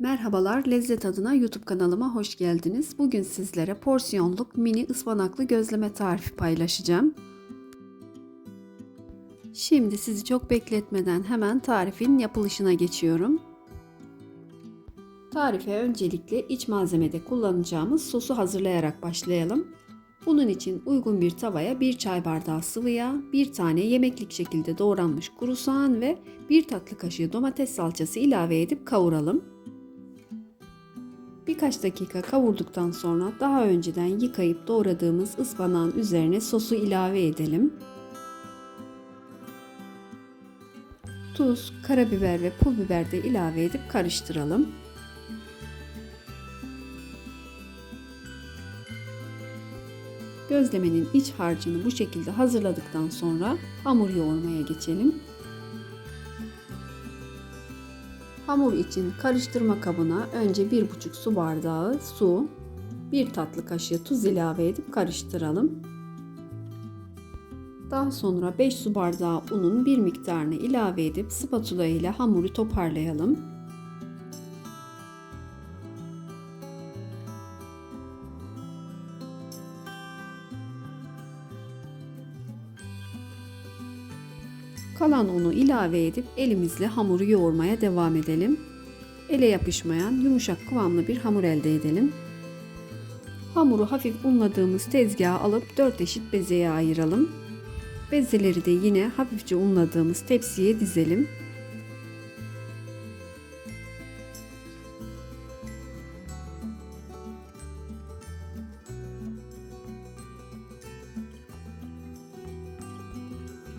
Merhabalar, Lezzet adına YouTube kanalıma hoş geldiniz. Bugün sizlere porsiyonluk mini ıspanaklı gözleme tarifi paylaşacağım. Şimdi sizi çok bekletmeden hemen tarifin yapılışına geçiyorum. Tarife öncelikle iç malzemede kullanacağımız sosu hazırlayarak başlayalım. Bunun için uygun bir tavaya 1 çay bardağı sıvı yağ, 1 tane yemeklik şekilde doğranmış kuru soğan ve 1 tatlı kaşığı domates salçası ilave edip kavuralım. Birkaç dakika kavurduktan sonra daha önceden yıkayıp doğradığımız ıspanağın üzerine sosu ilave edelim. Tuz, karabiber ve pul biber de ilave edip karıştıralım. Gözlemenin iç harcını bu şekilde hazırladıktan sonra hamur yoğurmaya geçelim. Hamur için karıştırma kabına önce 1,5 su bardağı su, 1 tatlı kaşığı tuz ilave edip karıştıralım. Daha sonra 5 su bardağı unun bir miktarını ilave edip spatula ile hamuru toparlayalım. Kalan unu ilave edip elimizle hamuru yoğurmaya devam edelim. Ele yapışmayan yumuşak kıvamlı bir hamur elde edelim. Hamuru hafif unladığımız tezgaha alıp 4 eşit bezeye ayıralım. Bezeleri de yine hafifçe unladığımız tepsiye dizelim.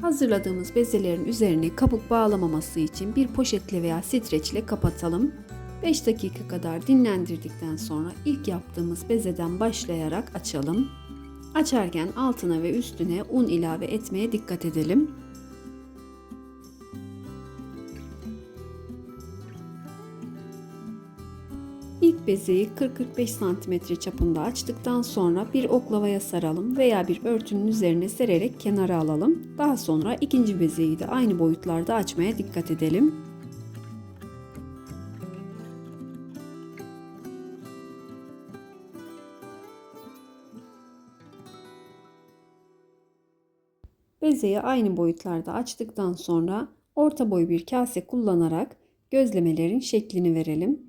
Hazırladığımız bezelerin üzerine kabuk bağlamaması için bir poşetle veya streçle kapatalım. 5 dakika kadar dinlendirdikten sonra ilk yaptığımız bezeden başlayarak açalım. Açarken altına ve üstüne un ilave etmeye dikkat edelim. Bezeyi 40-45 cm çapında açtıktan sonra bir oklavaya saralım veya bir örtünün üzerine sererek kenara alalım. Daha sonra ikinci bezeyi de aynı boyutlarda açmaya dikkat edelim. Bezeyi aynı boyutlarda açtıktan sonra orta boy bir kase kullanarak gözlemelerin şeklini verelim.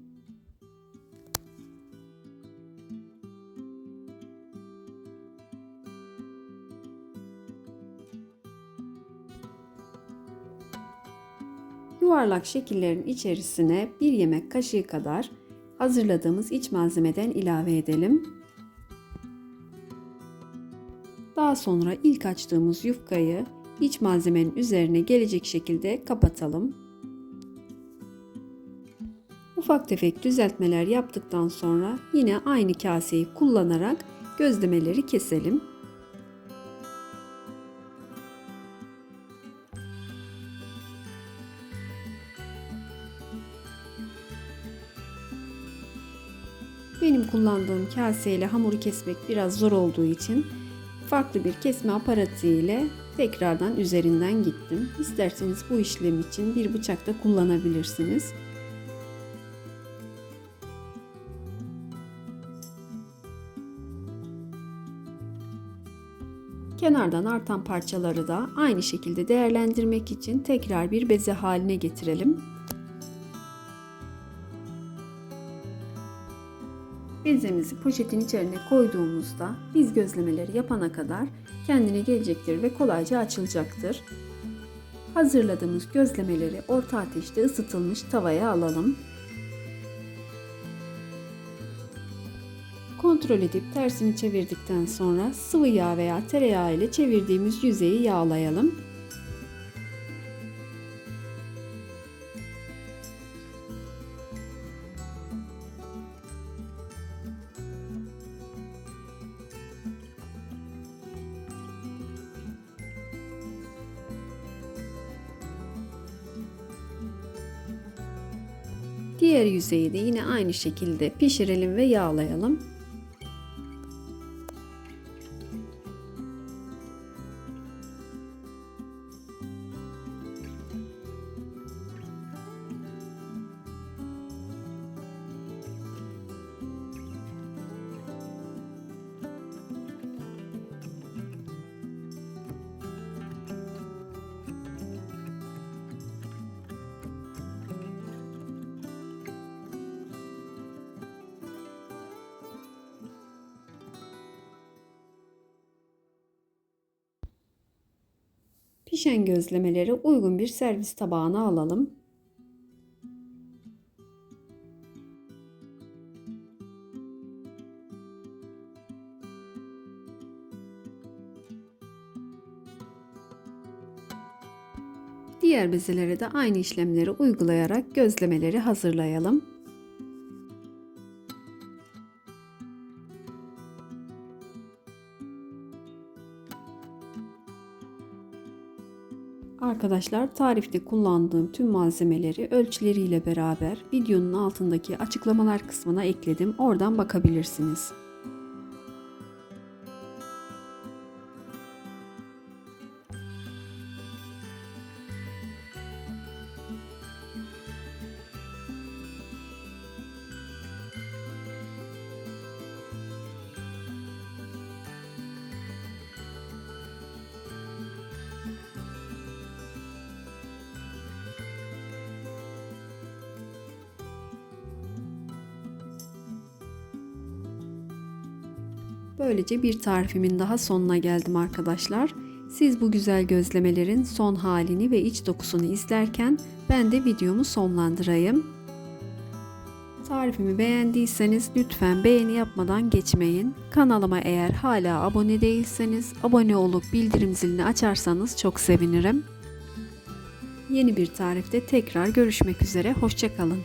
Yuvarlak şekillerin içerisine bir yemek kaşığı kadar hazırladığımız iç malzemeden ilave edelim. Daha sonra ilk açtığımız yufkayı iç malzemenin üzerine gelecek şekilde kapatalım. Ufak tefek düzeltmeler yaptıktan sonra yine aynı kaseyi kullanarak gözlemeleri keselim. Benim kullandığım kaseyle hamuru kesmek biraz zor olduğu için farklı bir kesme aparatı ile tekrardan üzerinden gittim. İsterseniz bu işlem için bir bıçak da kullanabilirsiniz. Kenardan artan parçaları da aynı şekilde değerlendirmek için tekrar bir beze haline getirelim. Bezemizi poşetin içine koyduğumuzda biz gözlemeleri yapana kadar kendine gelecektir ve kolayca açılacaktır. Hazırladığımız gözlemeleri orta ateşte ısıtılmış tavaya alalım. Kontrol edip tersini çevirdikten sonra sıvı yağ veya tereyağı ile çevirdiğimiz yüzeyi yağlayalım. Diğer yüzeyi de yine aynı şekilde pişirelim ve yağlayalım. Pişen gözlemeleri uygun bir servis tabağına alalım. Diğer bezelere de aynı işlemleri uygulayarak gözlemeleri hazırlayalım. Arkadaşlar tarifte kullandığım tüm malzemeleri ölçüleriyle beraber videonun altındaki açıklamalar kısmına ekledim. Oradan bakabilirsiniz. Böylece bir tarifimin daha sonuna geldim arkadaşlar. Siz bu güzel gözlemelerin son halini ve iç dokusunu izlerken ben de videomu sonlandırayım. Tarifimi beğendiyseniz lütfen beğeni yapmadan geçmeyin. Kanalıma eğer hala abone değilseniz abone olup bildirim zilini açarsanız çok sevinirim. Yeni bir tarifte tekrar görüşmek üzere. Hoşçakalın.